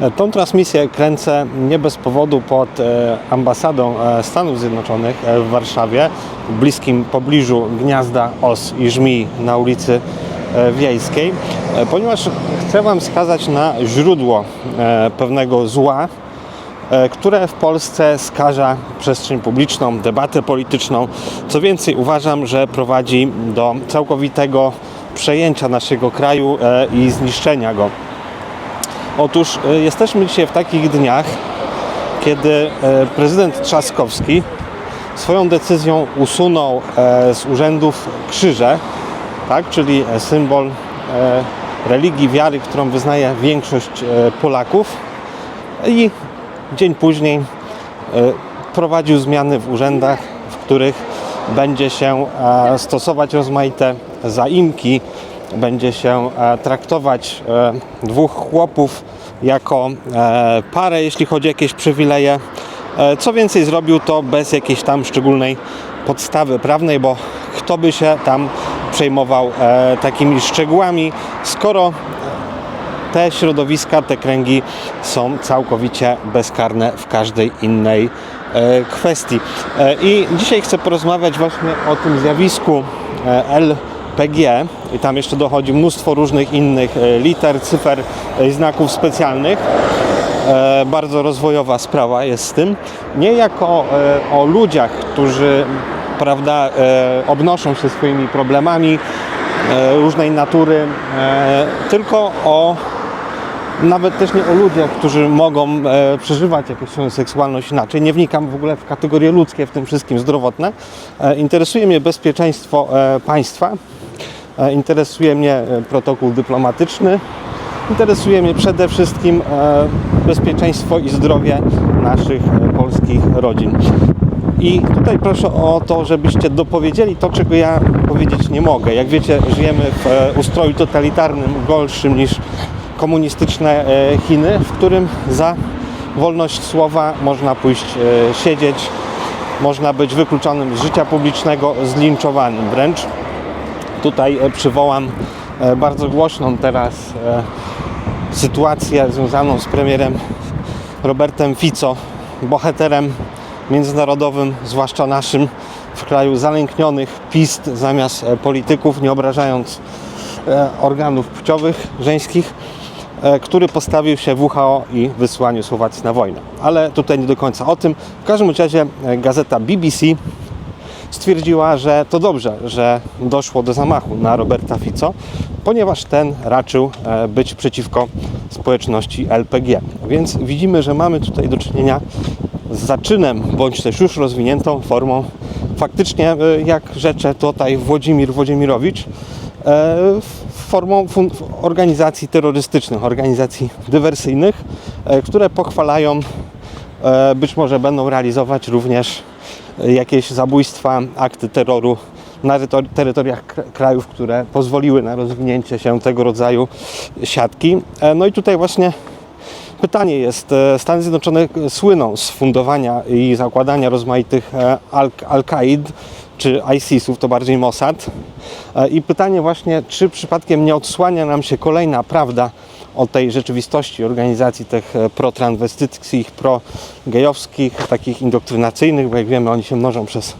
E, Tą transmisję kręcę nie bez powodu pod e, ambasadą e, Stanów Zjednoczonych w Warszawie, w bliskim pobliżu gniazda os i żmij na ulicy Wiejskiej, ponieważ chcę Wam wskazać na źródło pewnego zła, które w Polsce skaża przestrzeń publiczną, debatę polityczną. Co więcej, uważam, że prowadzi do całkowitego przejęcia naszego kraju i zniszczenia go. Otóż e, jesteśmy dzisiaj w takich dniach, kiedy e, prezydent Trzaskowski swoją decyzją usunął e, z urzędów krzyże, tak, czyli symbol religii, wiary, którą wyznaje większość Polaków. I dzień później prowadził zmiany w urzędach, w których będzie się stosować rozmaite zaimki, będzie się e, traktować e, dwóch chłopów jako e, parę, jeśli chodzi o jakieś przywileje. Co więcej, zrobił to bez jakiejś tam szczególnej podstawy prawnej, bo kto by się tam przejmował takimi szczegółami, skoro te środowiska, te kręgi są całkowicie bezkarne w każdej innej kwestii. I dzisiaj chcę porozmawiać właśnie o tym zjawisku e, LPG i tam jeszcze dochodzi mnóstwo różnych innych e, liter, cyfer, e, znaków specjalnych. E, Bardzo rozwojowa sprawa jest z tym. Nie jako e, o ludziach, którzy prawda, e, obnoszą się swoimi problemami e, różnej natury, e, tylko o nawet też nie o ludziach, którzy mogą e, przeżywać jakąś swoją seksualność inaczej. Nie wnikam w ogóle w kategorie ludzkie, w tym wszystkim zdrowotne. E, interesuje mnie bezpieczeństwo e, państwa, e, interesuje mnie e, protokół dyplomatyczny, interesuje mnie przede wszystkim e, bezpieczeństwo i zdrowie naszych e, polskich rodzin. I tutaj proszę o to, żebyście dopowiedzieli to, czego ja powiedzieć nie mogę. Jak wiecie, żyjemy w e, ustroju totalitarnym, gorszym niż komunistyczne e, Chiny, w którym za wolność słowa można pójść e, siedzieć, można być wykluczonym z życia publicznego, zlinczowanym wręcz. Tutaj e, przywołam bardzo głośną teraz sytuację związaną z premierem Robertem Fico, bohaterem międzynarodowym, zwłaszcza naszym, w kraju zalęknionych pist zamiast polityków, nie obrażając organów płciowych żeńskich, który postawił się WHO i wysłaniu Słowacji na wojnę. Ale tutaj nie do końca o tym. W każdym razie e, gazeta BBC stwierdziła, że to dobrze, że doszło do zamachu na Roberta Fico, ponieważ ten raczył e, być przeciwko społeczności LPG. Więc widzimy, że mamy tutaj do czynienia z zaczynem, bądź też już rozwiniętą formą, faktycznie e, jak rzecze tutaj Włodzimir Włodzimirowicz, e, formą fun- organizacji terrorystycznych, organizacji dywersyjnych, e, które pochwalają, e, być może będą realizować również e, jakieś zabójstwa, akty terroru na terytor- terytoriach kra- krajów, które pozwoliły na rozwinięcie się tego rodzaju siatki. E, No i tutaj właśnie pytanie jest, e, Stany Zjednoczone słyną z fundowania i zakładania rozmaitych e, Al- Al-Kaid czy ISIS-ów, to bardziej Mossad. E, I pytanie właśnie, czy przypadkiem nie odsłania nam się kolejna prawda o tej rzeczywistości organizacji tych e, protranswestyckich, progejowskich, takich indoktrynacyjnych, bo jak wiemy oni się mnożą przez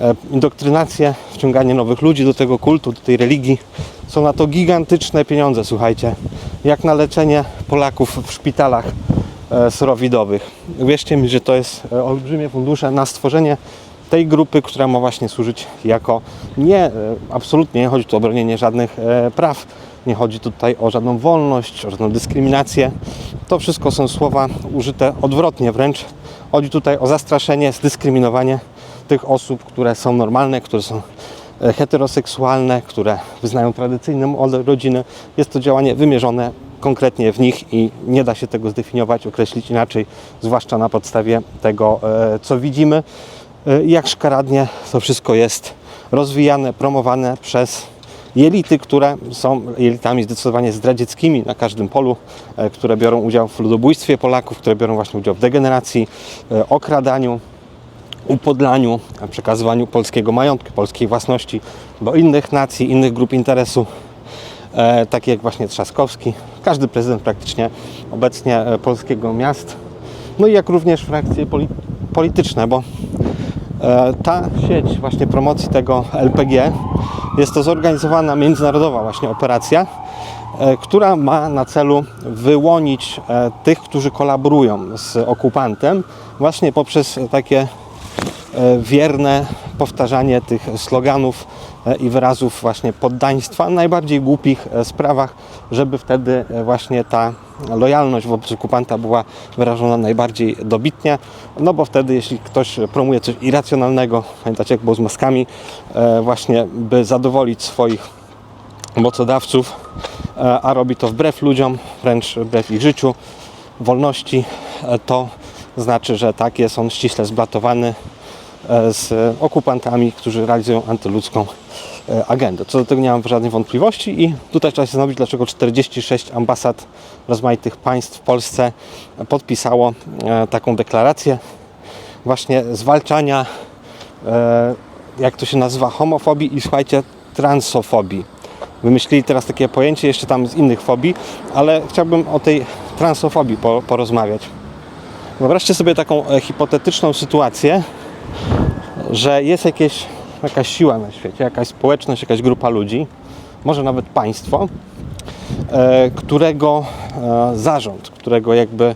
e, indoktrynację, wciąganie nowych ludzi do tego kultu, do tej religii. Są na to gigantyczne pieniądze, słuchajcie, jak na leczenie Polaków w szpitalach sorowidowych. Wierzcie mi, że to jest olbrzymie fundusze na stworzenie tej grupy, która ma właśnie służyć jako nie, e, absolutnie nie chodzi tu o bronienie żadnych e, praw, nie chodzi tutaj o żadną wolność, o żadną dyskryminację. To wszystko są słowa użyte odwrotnie wręcz. Chodzi tutaj o zastraszenie, zdyskryminowanie tych osób, które są normalne, które są e, heteroseksualne, które wyznają tradycyjną model rodziny. Jest to działanie wymierzone konkretnie w nich i nie da się tego zdefiniować, określić inaczej, zwłaszcza na podstawie tego, co widzimy. E, Jak szkaradnie to wszystko jest rozwijane, promowane przez jelity, które są jelitami zdecydowanie zdradzieckimi na każdym polu, e, które biorą udział w ludobójstwie Polaków, które biorą właśnie udział w degeneracji, e, okradaniu, upodlaniu, przekazywaniu polskiego majątku, polskiej własności do innych nacji, innych grup interesu. e, takie jak właśnie Trzaskowski, każdy prezydent praktycznie obecnie polskiego miast, no i jak również frakcje poli- polityczne, bo ta sieć właśnie promocji tego LPG jest to zorganizowana międzynarodowa właśnie operacja, e, która ma na celu wyłonić e, tych, którzy kolaborują z okupantem właśnie poprzez takie e, wierne powtarzanie tych sloganów e, i wyrazów właśnie poddaństwa najbardziej głupich e, sprawach, żeby wtedy e, właśnie ta lojalność wobec okupanta była wyrażona najbardziej dobitnie, no bo wtedy jeśli ktoś promuje coś irracjonalnego, pamiętacie jak było z maskami, e, właśnie by zadowolić swoich mocodawców, e, a robi to wbrew ludziom, wręcz wbrew ich życiu, wolności, e, to znaczy, że tak jest on ściśle zblatowany e, z okupantami, którzy realizują antyludzką e, agendę. Co do tego nie mam żadnej wątpliwości i tutaj trzeba się zastanowić, dlaczego 46 ambasad rozmaitych państw w Polsce podpisało e, taką deklarację właśnie zwalczania, e, jak to się nazywa, homofobii i słuchajcie, transofobii. Wymyślili teraz takie pojęcie jeszcze tam z innych fobii, ale chciałbym o tej transofobii po, porozmawiać. Wyobraźcie sobie taką e, hipotetyczną sytuację, że jest jakieś, jakaś siła na świecie, jakaś społeczność, jakaś grupa ludzi, może nawet państwo, e, którego e, zarząd, którego jakby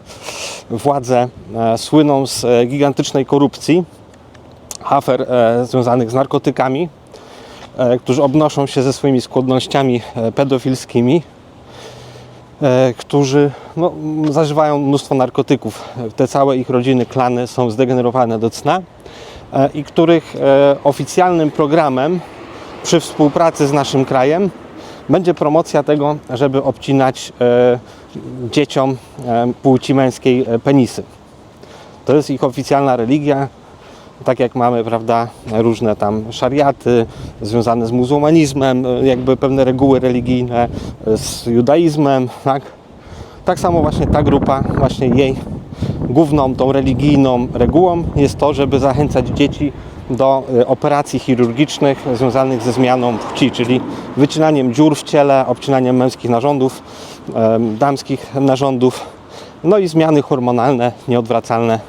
władze e, słyną z gigantycznej korupcji, afer e, związanych z narkotykami, którzy obnoszą się ze swoimi skłonnościami pedofilskimi, którzy no, zażywają mnóstwo narkotyków. Te całe ich rodziny, klany są zdegenerowane do cna e, i których e, oficjalnym programem przy współpracy z naszym krajem będzie promocja tego, żeby obcinać e, dzieciom e, płci męskiej e, penisy. To jest ich oficjalna religia, tak jak mamy, prawda, różne tam szariaty związane z muzułmanizmem, jakby pewne reguły religijne z judaizmem, tak? Tak samo właśnie ta grupa, właśnie jej główną tą religijną regułą jest to, żeby zachęcać dzieci do e, operacji chirurgicznych związanych ze zmianą płci, czyli wycinaniem dziur w ciele, obcinaniem męskich narządów, damskich narządów, no i zmiany hormonalne nieodwracalne,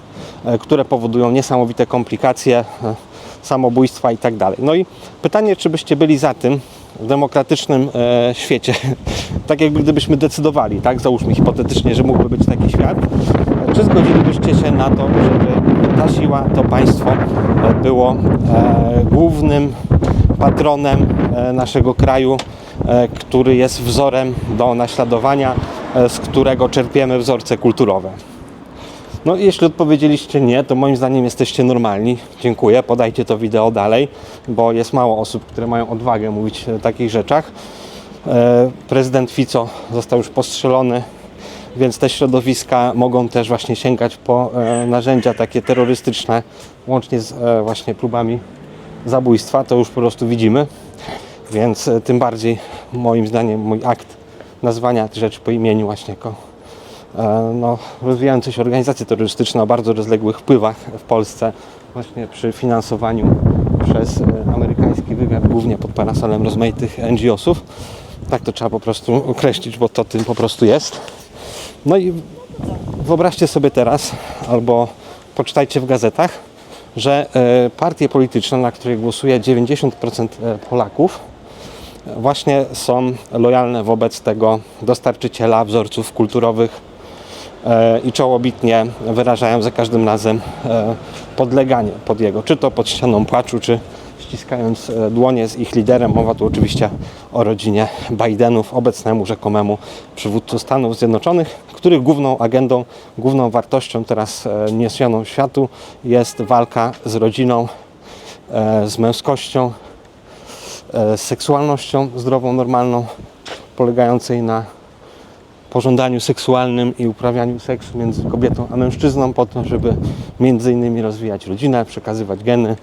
które powodują niesamowite komplikacje, e, samobójstwa i tak. No i pytanie, czy byście byli za tym w demokratycznym e, świecie, tak jakby gdybyśmy decydowali, tak, załóżmy hipotetycznie, że mógłby być taki świat, e, czy zgodzilibyście się na to, żeby ta siła, to państwo e, było e, głównym patronem e, naszego kraju, e, który jest wzorem do naśladowania, e, z którego czerpiemy wzorce kulturowe. No jeśli odpowiedzieliście nie, to moim zdaniem jesteście normalni. Dziękuję, podajcie to wideo dalej, bo jest mało osób, które mają odwagę mówić o takich rzeczach. E, Prezydent Fico został już postrzelony, więc te środowiska mogą też właśnie sięgać po e, narzędzia takie terrorystyczne, łącznie z e, właśnie próbami zabójstwa, to już po prostu widzimy. Więc e, tym bardziej moim zdaniem mój akt nazwania rzeczy po imieniu właśnie jako e, no, rozwijające się organizacje terrorystyczne o bardzo rozległych wpływach w Polsce właśnie przy finansowaniu przez e, amerykański wywiad, głównie pod parasolem rozmaitych NGO-sów. Tak to trzeba po prostu określić, bo to tym po prostu jest. No i wyobraźcie sobie teraz, albo poczytajcie w gazetach, że e, partie polityczne, na które głosuje 90% Polaków, właśnie są lojalne wobec tego dostarczyciela wzorców kulturowych e, i czołobitnie wyrażają za każdym razem e, podleganie pod jego, czy to pod ścianą płaczu, czy ściskając e, dłonie z ich liderem. Mowa tu oczywiście o rodzinie Bidenów, obecnemu rzekomemu przywódcu Stanów Zjednoczonych, których główną agendą, główną wartością teraz e, niesioną światu jest walka z rodziną, e, z męskością, e, z seksualnością zdrową, normalną, polegającej na pożądaniu seksualnym i uprawianiu seksu między kobietą a mężczyzną po to, żeby między innymi rozwijać rodzinę, przekazywać geny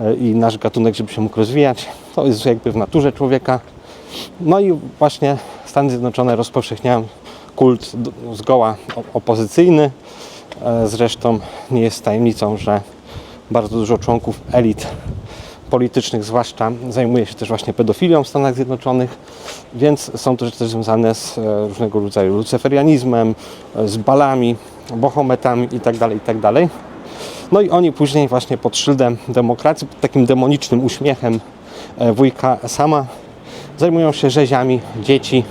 e, i nasz gatunek, żeby się mógł rozwijać. To jest jakby w naturze człowieka. No i właśnie Stany Zjednoczone rozpowszechniają kult zgoła opozycyjny. E, Zresztą nie jest tajemnicą, że bardzo dużo członków elit politycznych zwłaszcza zajmuje się też właśnie pedofilią w Stanach Zjednoczonych, więc są to rzeczy też związane z e, różnego rodzaju luceferianizmem, e, z balami, bohometami itd., itd. No i oni później właśnie pod szyldem demokracji, pod takim demonicznym uśmiechem e, wujka sama zajmują się rzeziami dzieci,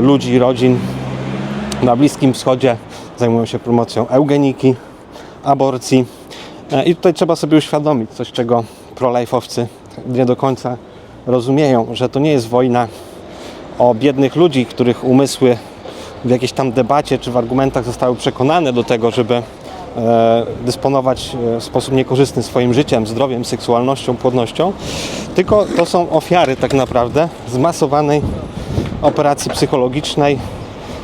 ludzi, rodzin na Bliskim Wschodzie, zajmują się promocją eugeniki, aborcji. I tutaj trzeba sobie uświadomić coś, czego prolajfowcy nie do końca rozumieją, że to nie jest wojna o biednych ludzi, których umysły w jakiejś tam debacie czy w argumentach zostały przekonane do tego, żeby e, dysponować e, w sposób niekorzystny swoim życiem, zdrowiem, seksualnością, płodnością, tylko to są ofiary tak naprawdę zmasowanej operacji psychologicznej,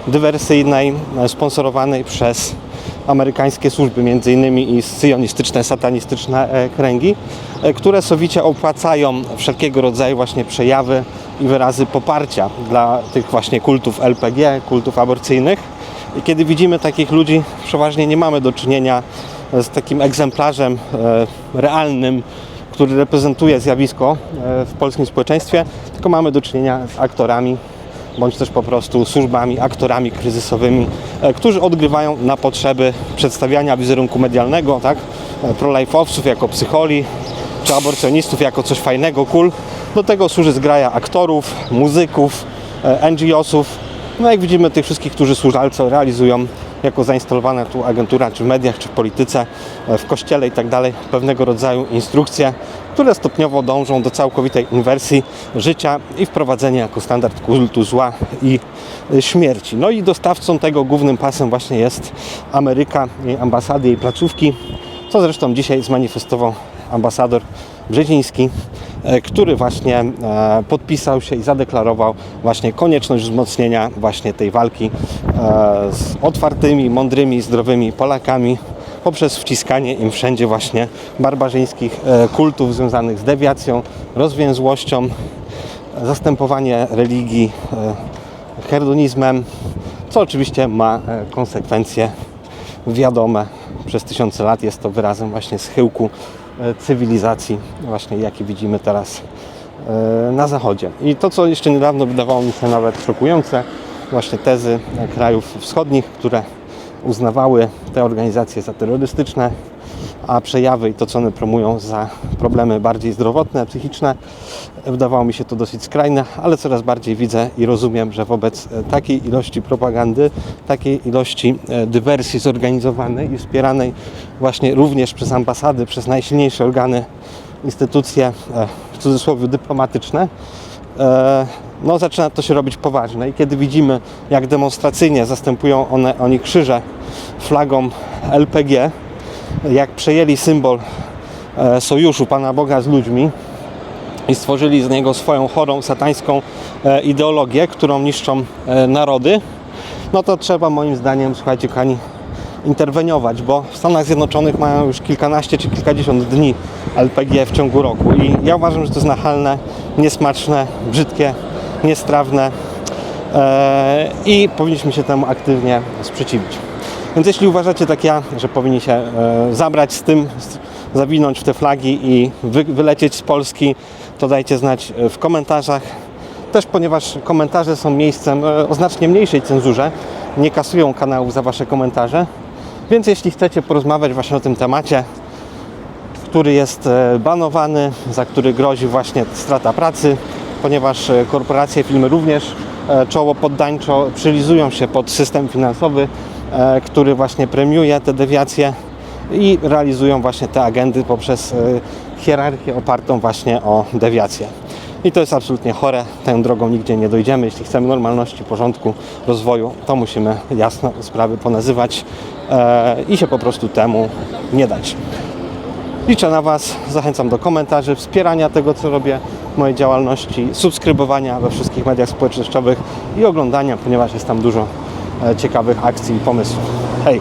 dywersyjnej, e, sponsorowanej przez amerykańskie służby, między innymi i syjonistyczne, satanistyczne e, kręgi, e, które sowicie opłacają wszelkiego rodzaju właśnie przejawy i wyrazy poparcia dla tych właśnie kultów LPG, kultów aborcyjnych. I kiedy widzimy takich ludzi, przeważnie nie mamy do czynienia z takim egzemplarzem e, realnym, który reprezentuje zjawisko w polskim społeczeństwie, tylko mamy do czynienia z aktorami bądź też po prostu służbami, aktorami kryzysowymi, e, którzy odgrywają na potrzeby przedstawiania wizerunku medialnego, tak? E, Prolajfowców jako psycholi, czy aborcjonistów jako coś fajnego, cool. Do tego służy zgraja aktorów, muzyków, e, NGO-sów. No jak widzimy tych wszystkich, którzy służalco realizują jako zainstalowana tu agentura, czy w mediach, czy w polityce, e, w kościele i tak dalej, pewnego rodzaju instrukcje, które stopniowo dążą do całkowitej inwersji życia i wprowadzenia jako standard kultu zła i e, śmierci. No i dostawcą tego głównym pasem właśnie jest Ameryka, jej ambasady, jej placówki, co zresztą dzisiaj zmanifestował ambasador Brzeziński, który właśnie e, podpisał się i zadeklarował właśnie konieczność wzmocnienia właśnie tej walki e, z otwartymi, mądrymi, zdrowymi Polakami poprzez wciskanie im wszędzie właśnie barbarzyńskich e, kultów związanych z dewiacją, rozwięzłością, zastępowanie religii e, hedonizmem, co oczywiście ma e, konsekwencje wiadome przez tysiące lat. Jest to wyrazem właśnie schyłku e, cywilizacji, właśnie jaki widzimy teraz e, na Zachodzie. I to, co jeszcze niedawno wydawało mi się nawet szokujące, właśnie tezy e, krajów wschodnich, które uznawały te organizacje za terrorystyczne, a przejawy i to, co one promują za problemy bardziej zdrowotne, psychiczne, wydawało mi się to dosyć skrajne, ale coraz bardziej widzę i rozumiem, że wobec e, takiej ilości propagandy, takiej ilości e, dywersji zorganizowanej i wspieranej właśnie również przez ambasady, przez najsilniejsze organy, instytucje, e, w cudzysłowie dyplomatyczne, no zaczyna to się robić poważne i kiedy widzimy, jak demonstracyjnie zastępują one, oni krzyże flagą LPG, jak przejęli symbol e, sojuszu Pana Boga z ludźmi i stworzyli z niego swoją chorą, satańską e, ideologię, którą niszczą e, narody, no to trzeba moim zdaniem, słuchajcie, kochani, interweniować, bo w Stanach Zjednoczonych mają już kilkanaście czy kilkadziesiąt dni LPG w ciągu roku i ja uważam, że to jest nachalne, niesmaczne, brzydkie, niestrawne i powinniśmy się temu aktywnie sprzeciwić. Więc jeśli uważacie tak ja, że powinni się e, zabrać z tym, zawinąć w te flagi i wy, wylecieć z Polski, to dajcie znać e, w komentarzach. Też ponieważ komentarze są miejscem e, o znacznie mniejszej cenzurze, nie kasują kanałów za wasze komentarze. Więc jeśli chcecie porozmawiać właśnie o tym temacie, który jest banowany, za który grozi właśnie strata pracy, ponieważ korporacje, firmy również czoło poddańczo przylizują się pod system finansowy, który właśnie premiuje te dewiacje i realizują właśnie te agendy poprzez e, hierarchię opartą właśnie o dewiację. I to jest absolutnie chore, tą drogą nigdzie nie dojdziemy. Jeśli chcemy normalności, porządku, rozwoju, to musimy jasno sprawy ponazywać e, i się po prostu temu nie dać. Liczę na Was, zachęcam do komentarzy, wspierania tego, co robię, mojej działalności, subskrybowania we wszystkich mediach społecznościowych i oglądania, ponieważ jest tam dużo e, ciekawych akcji i pomysłów. Hej!